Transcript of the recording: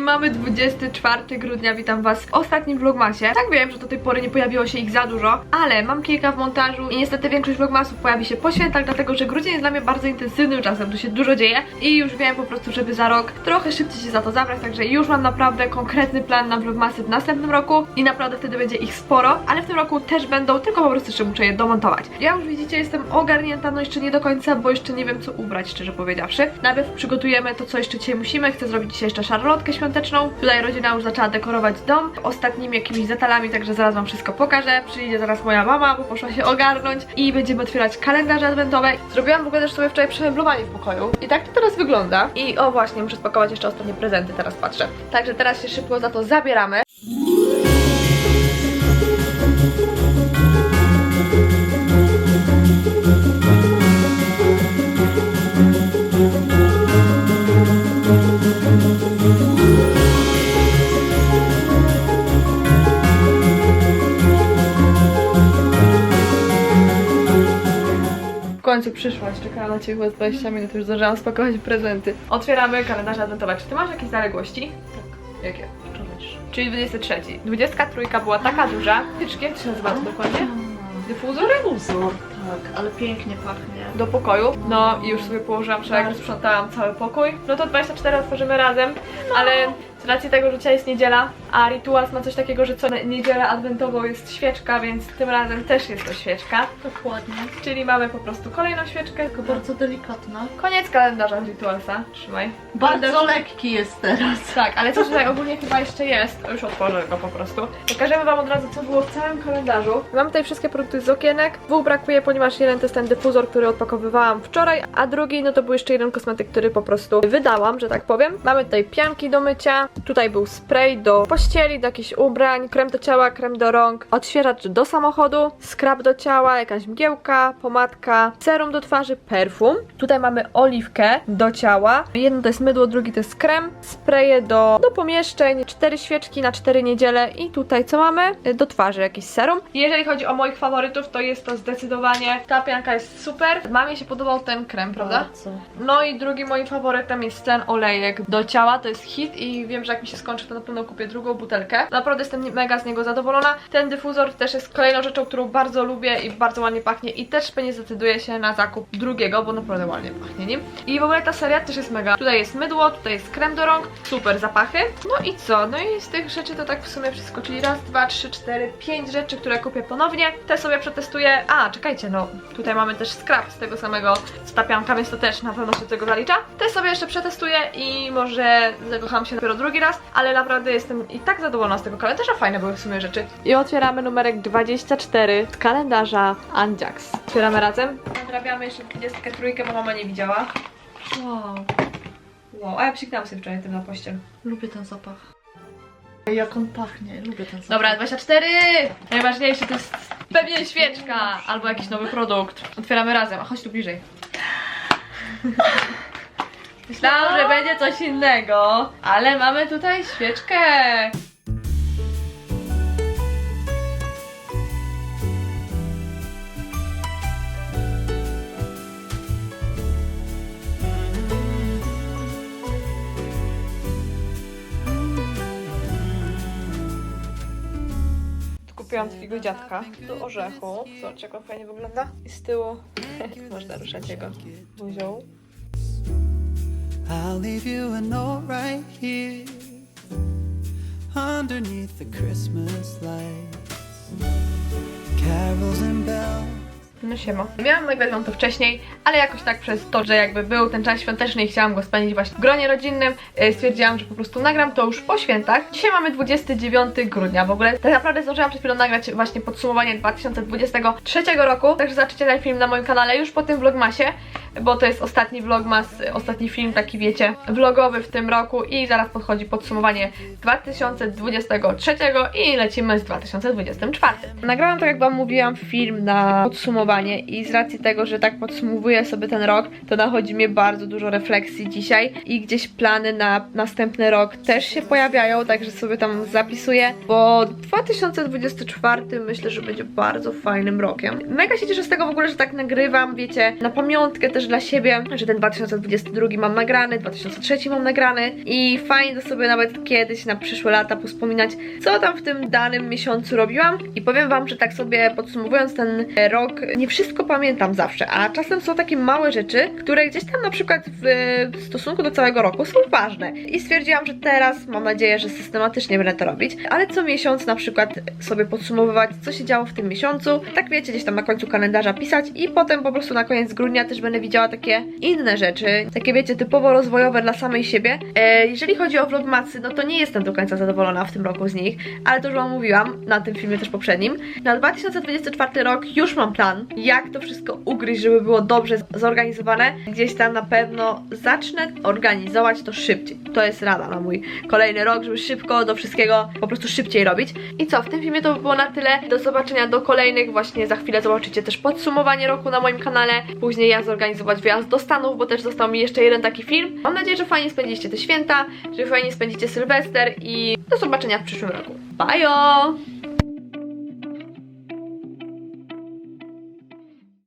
mamy 24 grudnia, witam was w ostatnim vlogmasie. Tak wiem, że do tej pory nie pojawiło się ich za dużo, ale mam kilka w montażu i niestety większość vlogmasów pojawi się po świętach, dlatego że grudzień jest dla mnie bardzo intensywnym czasem, tu się dużo dzieje i już wiem po prostu, żeby za rok trochę szybciej się za to zabrać, także już mam naprawdę konkretny plan na vlogmasy w następnym roku i naprawdę wtedy będzie ich sporo, ale w tym roku też będą, tylko po prostu jeszcze muszę je domontować. Ja już widzicie, jestem ogarnięta, no jeszcze nie do końca, bo jeszcze nie wiem co ubrać, szczerze powiedziawszy. Najpierw przygotujemy to, co jeszcze dzisiaj musimy. Chcę zrobić dzisiaj jeszcze szarlotkę świąteczną. Tutaj rodzina już zaczęła dekorować dom ostatnimi jakimiś detalami, także zaraz wam wszystko pokażę. Przyjdzie zaraz moja mama, bo poszła się ogarnąć i będziemy otwierać kalendarze adwentowe. Zrobiłam w ogóle też sobie wczoraj przemeblowanie w pokoju i tak to teraz wygląda. I o właśnie, muszę spakować jeszcze ostatnie prezenty, teraz patrzę. Także teraz się szybko za to zabieramy. Końcu przyszłaś, czekałam na ciebie chyba z 20 minut, już zdążyłam spakować prezenty. Otwieramy kalendarze adwentowe. Czy ty masz jakieś zaległości? Tak. Jakie? Czyli 23. 23 była taka duża. Tyczki, jak to się nazywa to dokładnie? Dyfuzor? Dywuzor, tak, ale pięknie pachnie. Do pokoju. No i już sobie położyłam wczoraj, jak sprzątałam cały pokój. No to 24 otworzymy razem, ale z racji tego, że dzisiaj jest niedziela, a Rituals ma coś takiego, że co niedzielę adwentową jest świeczka, więc tym razem też jest to świeczka. Dokładnie. Czyli mamy po prostu kolejną świeczkę. Tylko bardzo delikatna. Koniec kalendarza Ritualsa. Trzymaj. Bardzo lekki jest teraz. Tak, ale coś tutaj ogólnie chyba jeszcze jest. Już otworzę go po prostu. Pokażemy wam od razu, co było w całym kalendarzu. Mam tutaj wszystkie produkty z okienek. Dwóch brakuje, ponieważ jeden to jest ten dyfuzor, który odpakowywałam wczoraj, a drugi no to był jeszcze jeden kosmetyk, który po prostu wydałam, że tak powiem. Mamy tutaj pianki do mycia, tutaj był spray do pościeli, do jakichś ubrań, krem do ciała, krem do rąk, odświeżacz do samochodu, skrab do ciała, jakaś mgiełka, pomadka, serum do twarzy, perfum. Tutaj mamy oliwkę do ciała. Jedno to jest mydło, drugi to jest krem, spraye do, do pomieszczeń, cztery świeczki na cztery niedziele i tutaj co mamy? Do twarzy jakiś serum. Jeżeli chodzi o moich faworytów, to jest to zdecydowanie ta pianka jest super. Mamie się podobał ten krem, prawda? Bardzo. No i drugim moim faworytem jest ten olejek do ciała, to jest hit i wiem, że jak mi się skończy, to na pewno kupię drugą butelkę. Naprawdę jestem mega z niego zadowolona. Ten dyfuzor też jest kolejną rzeczą, którą bardzo lubię i bardzo ładnie pachnie i też pewnie zdecyduję się na zakup drugiego, bo naprawdę ładnie pachnie nim. I w ogóle ta seria też jest mega. Tutaj jest mydło, tutaj jest krem do rąk, super zapachy. No i co? No i z tych rzeczy to tak w sumie wszystko, czyli raz, dwa, trzy, cztery, pięć rzeczy, które kupię ponownie. Te sobie przetestuję. A, czekajcie, no tutaj mamy też skrap z tego samego stapianka, więc to też na pewno się do tego zalicza. Te sobie jeszcze przetestuję i może zakocham się dopiero drugi raz, ale naprawdę jestem i tak zadowolona z tego kalendarza, fajne były w sumie rzeczy. I otwieramy numerek 24 z kalendarza Anjax. Otwieramy razem. Nadrabiamy jeszcze 23, bo mama nie widziała. Wow. Wow, a ja psiknęłam sobie wczoraj tym na pościel. Lubię ten zapach. Jak on pachnie, lubię ten zapach. Dobra, 24! Najważniejsze to jest pewnie świeczka albo jakiś nowy produkt. Otwieramy razem, a chodź tu bliżej. Myślałam, że będzie coś innego, ale mamy tutaj świeczkę. Kupiłam takiego dziadka do orzechu. Zobaczcie, jak on fajnie wygląda. I z tyłu można ruszać jego buzią. I'll leave you a note right here underneath the Christmas lights. Carols and bells. No siema. Miałam nagrać wam to wcześniej, ale jakoś tak przez to, że jakby był ten czas świąteczny i chciałam go spędzić właśnie w gronie rodzinnym, e, stwierdziłam, że po prostu nagram to już po świętach. Dzisiaj mamy 29 grudnia w ogóle. Tak naprawdę zdążyłam przed chwilą nagrać właśnie podsumowanie 2023 roku, także zobaczycie ten film na moim kanale już po tym vlogmasie, bo to jest ostatni vlogmas, ostatni film taki wiecie, vlogowy w tym roku i zaraz podchodzi podsumowanie 2023 i lecimy z 2024. Nagrałam tak jak wam mówiłam film na podsumowanie i z racji tego, że tak podsumowuję sobie ten rok, to nachodzi mnie bardzo dużo refleksji dzisiaj i gdzieś plany na następny rok też się pojawiają, także sobie tam zapisuję, bo 2024 myślę, że będzie bardzo fajnym rokiem. Mega się cieszę z tego w ogóle, że tak nagrywam, wiecie, na pamiątkę też też dla siebie, że ten 2022 mam nagrany, 2003 mam nagrany i fajnie to sobie nawet kiedyś na przyszłe lata pospominać, co tam w tym danym miesiącu robiłam. I powiem wam, że tak sobie podsumowując ten e, rok, nie wszystko pamiętam zawsze, a czasem są takie małe rzeczy, które gdzieś tam na przykład w w stosunku do całego roku są ważne. I stwierdziłam, że teraz mam nadzieję, że systematycznie będę to robić, ale co miesiąc na przykład sobie podsumowywać, co się działo w tym miesiącu. Tak wiecie, gdzieś tam na końcu kalendarza pisać i potem po prostu na koniec grudnia też będę widziała takie inne rzeczy, takie wiecie, typowo rozwojowe dla samej siebie. E, jeżeli chodzi o vlogmasy, no to nie jestem do końca zadowolona w tym roku z nich, ale to już wam mówiłam na tym filmie też poprzednim. Na 2024 rok już mam plan, jak to wszystko ugryźć, żeby było dobrze zorganizowane. Gdzieś tam na pewno zacznę organizować to szybciej. To jest rada na mój kolejny rok, żeby szybko do wszystkiego po prostu szybciej robić. I co, w tym filmie to by było na tyle. Do zobaczenia do kolejnych. Właśnie za chwilę zobaczycie też podsumowanie roku na moim kanale. Później ja zorganizować wyjazd do Stanów, bo też został mi jeszcze jeden taki film. Mam nadzieję, że fajnie spędziliście te święta, że fajnie spędzicie Sylwester i do zobaczenia w przyszłym roku. Bye!